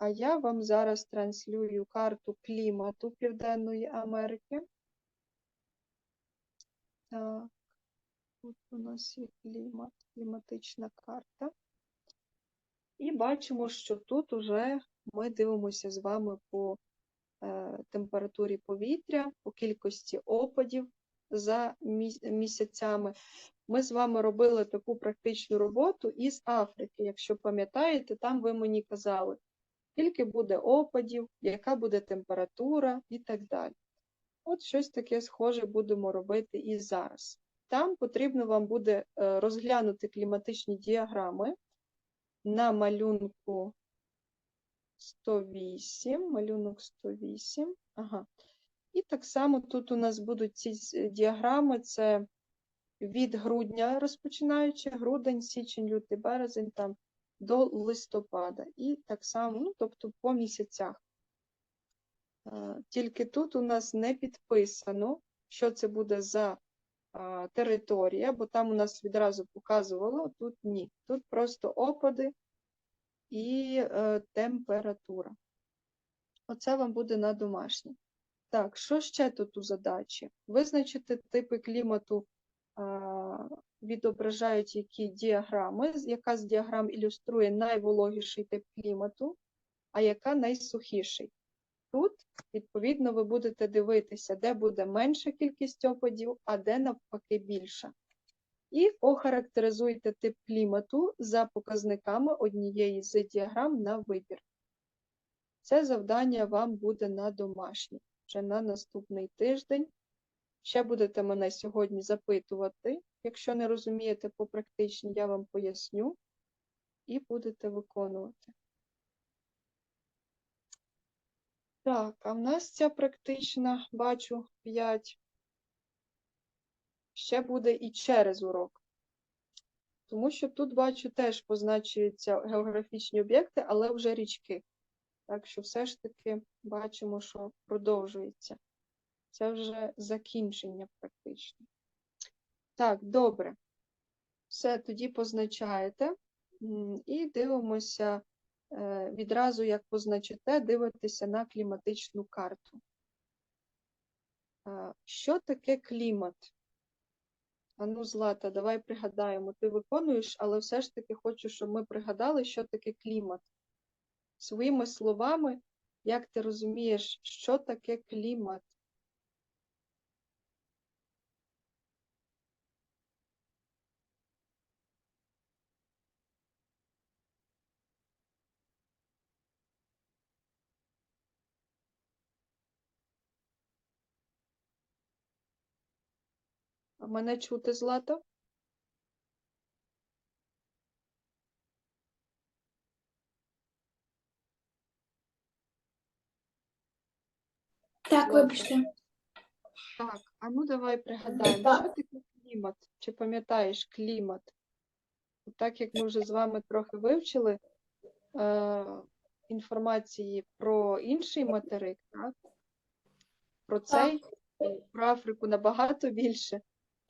а я вам зараз транслюю карту клімату Південної Америки. Так, тут у нас є клімат, кліматична карта. І бачимо, що тут уже ми дивимося з вами по е, температурі повітря, по кількості опадів за місяцями. Ми з вами робили таку практичну роботу із Африки. Якщо пам'ятаєте, там ви мені казали, скільки буде опадів, яка буде температура і так далі. От щось таке схоже будемо робити і зараз. Там потрібно вам буде е, розглянути кліматичні діаграми на малюнку 108, малюнок 108. Ага. І так само тут у нас будуть ці діаграми, це від грудня розпочинаючи, грудень, січень, лютий, березень там до листопада. І так само, ну, тобто по місяцях. Е, Тільки тут у нас не підписано, що це буде за територія, бо там у нас відразу показувало, тут ні. Тут просто опади і е, температура. Оце вам буде на домашнє. Так, що ще тут у задачі? Визначити типи клімату, відображають які діаграми, яка з діаграм ілюструє найвологіший тип клімату, а яка найсухіший. Тут, відповідно, ви будете дивитися, де буде менша кількість опадів, а де навпаки більша. І охарактеризуйте тип клімату за показниками однієї з діаграм на вибір. Це завдання вам буде на домашнє, вже на наступний тиждень. Ще будете мене сьогодні запитувати. Якщо не розумієте по практичній, я вам поясню і будете виконувати. Так, а в нас ця практична, бачу, 5. Ще буде і через урок. Тому що тут, бачу, теж позначуються географічні об'єкти, але вже річки. Так що все ж таки бачимо, що продовжується. Це вже закінчення практично. Так, добре. Все, тоді позначаєте. І дивимося е, відразу, як позначите, дивитеся на кліматичну карту. Що таке клімат? Ану, Злата, давай пригадаємо. Ти виконуєш, але все ж таки хочу, щоб ми пригадали, що таке клімат. Своїми словами, як ти розумієш, що таке клімат? Мене чути, Злата? Так, вибачте. Так, а ну давай пригадаємо, Так. що таке клімат? Чи пам'ятаєш клімат? Так як ми вже з вами трохи вивчили е, інформації про інший материк, так? Про цей, про Африку набагато більше.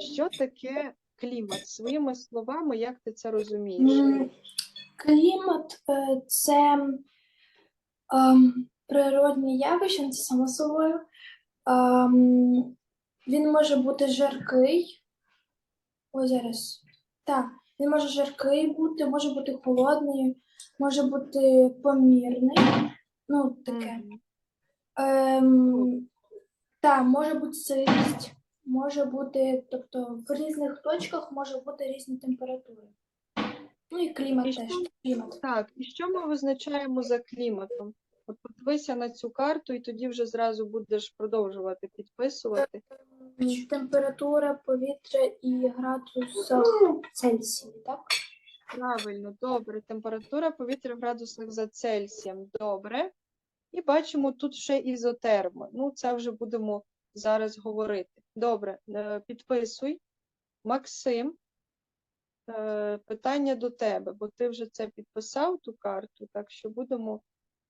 Що таке клімат? Своїми словами, як ти це розумієш? Клімат е, це ем, природні явище, це само собою. Ем, Він може бути жаркий. Ось зараз. Так, він може жаркий бути, може бути холодний, може бути помірний. Ну, таке. Ем, так, може бути сирість, може бути, тобто в різних точках може бути різні температури. Ну і клімат І теж. що? Клімат. Так, і що ми визначаємо за кліматом? От подивися на цю карту, і тоді вже зразу будеш продовжувати підписувати. Температура повітря і градус Цельсія, так? Правильно, добре. Температура повітря в градусах за Цельсієм. Добре. І бачимо тут ще ізотерми. Ну, це вже будемо зараз говорити. Добре, е, підписуй. Максим, е, питання до тебе, бо ти вже це підписав, ту карту, так що будемо,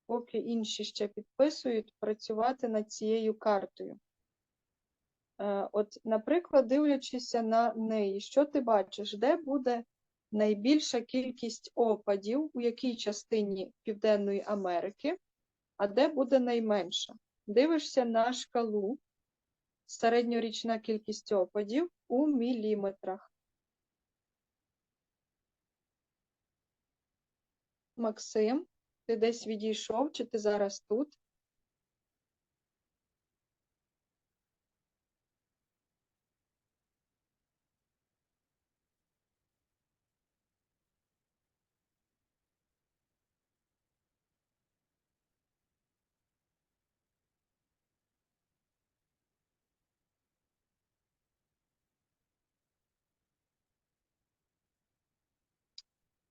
поки інші ще підписують, працювати над цією картою. Е, От, наприклад, дивлячися на неї, що ти бачиш, де буде найбільша кількість опадів у якій частині Південної Америки, а де буде найменша? Дивишся на шкалу. Середньорічна кількість опадів у міліметрах. Максим, ти десь відійшов, чи ти зараз тут?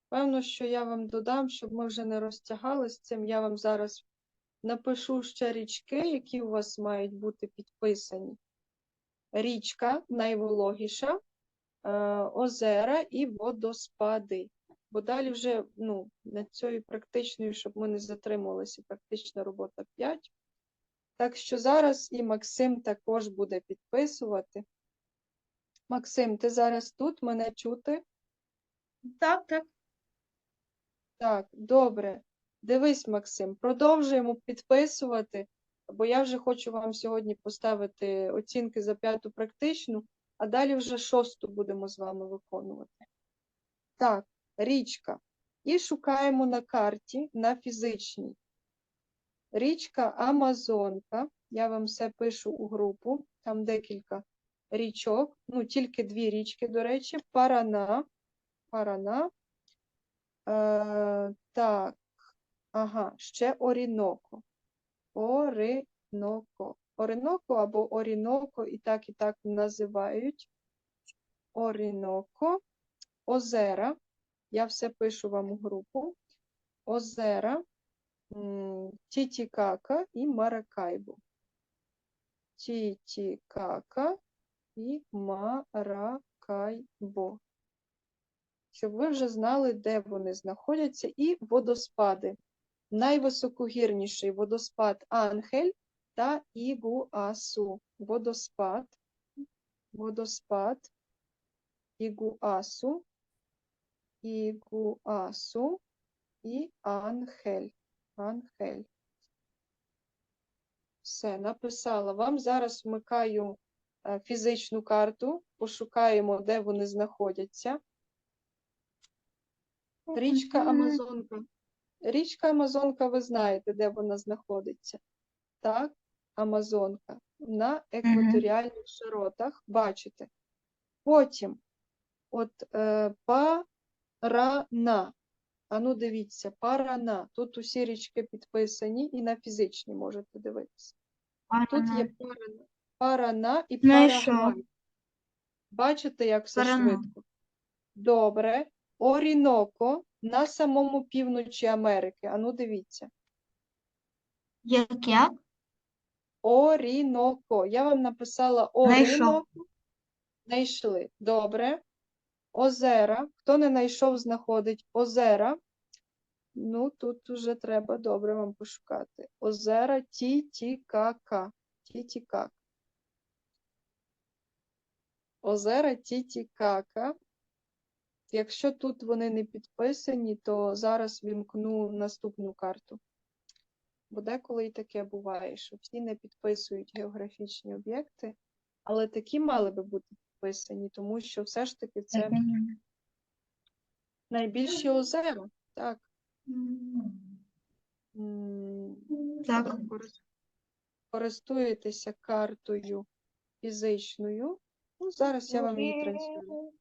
Певно, що я вам додам, щоб ми вже не розтягали цим. Я вам зараз напишу ще річки, які у вас мають бути підписані. Річка найвологіша, е, озера і водоспади. Бо далі вже ну, над цією практичною, щоб ми не затримувалися, практична робота 5. Так що зараз і Максим також буде підписувати. Максим, ти зараз тут, мене чути? Так, так. Так, добре. Дивись, Максим, продовжуємо підписувати, бо я вже хочу вам сьогодні поставити оцінки за п'яту практичну, а далі вже шосту будемо з вами виконувати. Так, річка. І шукаємо на карті, на фізичній. Річка Амазонка. Я вам все пишу у групу. Там декілька річок. Ну, тільки дві річки, до речі. Парана. Парана. Е, так, ага, ще Оріноко. Ориноко. Ориноко або Оріноко, і так, і так називають. Оріноко. Озера. Я все пишу вам у групу. Озера, Тітікака і Маракайбо. Тітікака і Маракайбо щоб ви вже знали, де вони знаходяться, і водоспади. Найвисокогірніший водоспад Ангель та Ігуасу. Водоспад, водоспад Ігуасу, Ігуасу і Ангель. Ангель. Все, написала. Вам зараз вмикаю е, фізичну карту, пошукаємо, де вони знаходяться. Річка Амазонка. Річка Амазонка, ви знаєте, де вона знаходиться. Так, Амазонка. На екваторіальних широтах, бачите. Потім, от е, Парана. А ну дивіться, Парана. Тут усі річки підписані і на фізичній можете дивитися. Тут є Парана, Парана і Знайшов. Парагвай. Бачите, як все Парана. швидко? Добре. Оріноко на самому півночі Америки. Ану, дивіться. Як як? Оріноко. Я вам написала. Оріноко. Знайшли. Добре. Озера. Хто не знайшов, знаходить озера. Ну, тут уже треба добре вам пошукати. Озера Тітікака. Тітікак. Озера Тітікака. Якщо тут вони не підписані, то зараз вімкну наступну карту. Бо деколи і таке буває, що всі не підписують географічні об'єкти, але такі мали би бути підписані, тому що все ж таки це найбільші озера. Так. Так. Користуєтеся картою фізичною. Ну, зараз я вам її транслюю.